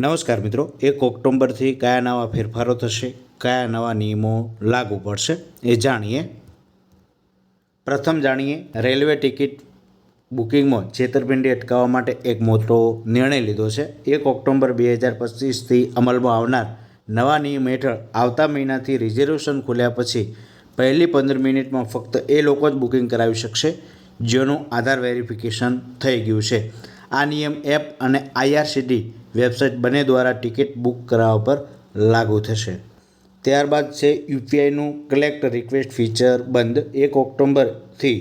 નમસ્કાર મિત્રો, એક ઓક્ટોબરથી કયા નવા ફેરફારો થશે, કયા નવા નિયમો લાગુ પડશે એ જાણીએ. પ્રથમ જાણીએ, રેલવે ટિકિટ બુકિંગમાં છેતરપિંડી અટકાવવા માટે એક મોટો નિર્ણય લીધો છે. એક ઓક્ટોબર બે હજાર પચીસથી અમલમાં આવનાર નવા નિયમ હેઠળ આવતા મહિનાથી રિઝર્વેશન ખોલ્યા પછી પહેલી પંદર મિનિટમાં ફક્ત એ લોકો જ બુકિંગ કરાવી શકશે, જેનું આધાર વેરિફિકેશન થઈ ગયું છે. આ નિયમ એપ અને આઈઆરસીટી વેબસાઇટ બંને દ્વારા ટિકિટ બુક કરાવવા પર લાગુ થશે. ત્યારબાદ છે યુપીઆઈનું કલેક્ટ રિક્વેસ્ટ ફીચર બંધ. એક ઓક્ટોબરથી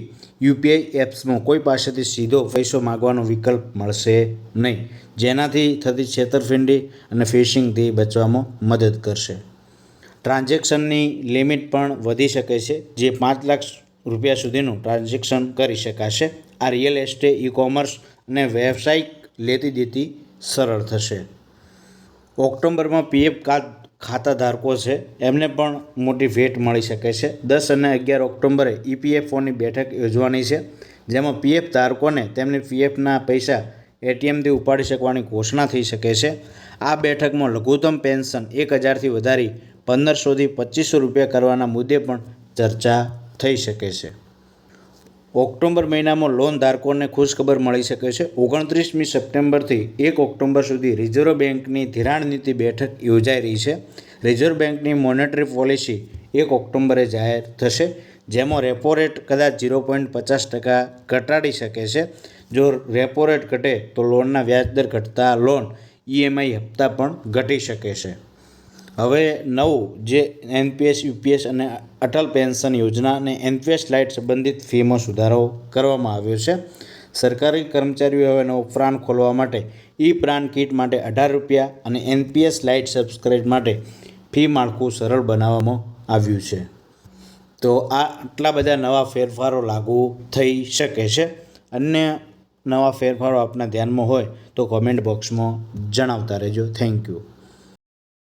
યુપીઆઈ એપ્સમાં કોઈ પાસેથી સીધો પૈસો માગવાનો વિકલ્પ મળશે નહીં, જેનાથી થતી છેતરપિંડી અને ફિશિંગથી બચવામાં મદદ કરશે. ટ્રાન્ઝેક્શનની લિમિટ પણ વધી શકે છે, જે પાંચ લાખ રૂપિયા સુધીનું ટ્રાન્ઝેક્શન કરી શકાશે. આ રિયલ એસ્ટેટ ઈ કોમર્સ અને વ્યવસાયિક લેતી દેતી સરળ થશે. ઓક્ટોબરમાં પીએફ કાર્ડ ખાતા ધારકો છે. એમને પણ મોટી ભેટ મળી શકે છે. દસ અને અગિયાર ઓક્ટોબરે ઈપીએફઓની બેઠક યોજવાની છે, જેમાં પીએફ ધારકોને તેમની પીએફના પૈસા એટીએમથી ઉપાડી શકવાની ઘોષણા થઈ શકે છે. આ બેઠકમાં લઘુત્તમ પેન્શન એક હજારથી વધારી પંદરસોથી પચીસો રૂપિયા કરવાના મુદ્દે પણ ચર્ચા થઈ શકે છે. ઓક્ટોબર મહિનામાં લોન ધારકોને ખુશખબર મળી શકે છે. ઓગણત્રીસમી સપ્ટેમ્બરથી એક ઓક્ટોબર સુધી રિઝર્વ બેંકની ધિરાણ નીતિ બેઠક યોજાઈ રહી છે. રિઝર્વ બેંકની મોનેટરી પોલિસી એક ઓક્ટોબરે જાહેર થશે, જેમાં રેપો રેટ કદાચ ઝીરો પોઈન્ટ પચાસ ટકા ઘટાડી શકે છે. જો રેપો રેટ ઘટે તો લોનના વ્યાજદર ઘટતા લોન ઈએમઆઈ હપ્તા પણ ઘટી શકે છે. હવે નવું જે એનપીએસ, યુપીએસ અને અટલ પેન્શન યોજના અને એનપીએસ લાઇટ સંબંધિત ફીમાં સુધારો કરવામાં આવ્યો છે. સરકારી કર્મચારીઓ હવે નવો પ્રાણ ખોલવા માટે ઈ પ્રાણ કીટ માટે અઢાર રૂપિયા અને એનપીએસ લાઇટ સબસ્ક્રાઇબ માટે ફી માળખું સરળ બનાવવામાં આવ્યું છે. તો આ આટલા બધા નવા ફેરફારો લાગુ થઈ શકે છે. અન્ય નવા ફેરફારો આપના ધ્યાનમાં હોય તો કોમેન્ટ બોક્સમાં જણાવતા રહેજો. Thank you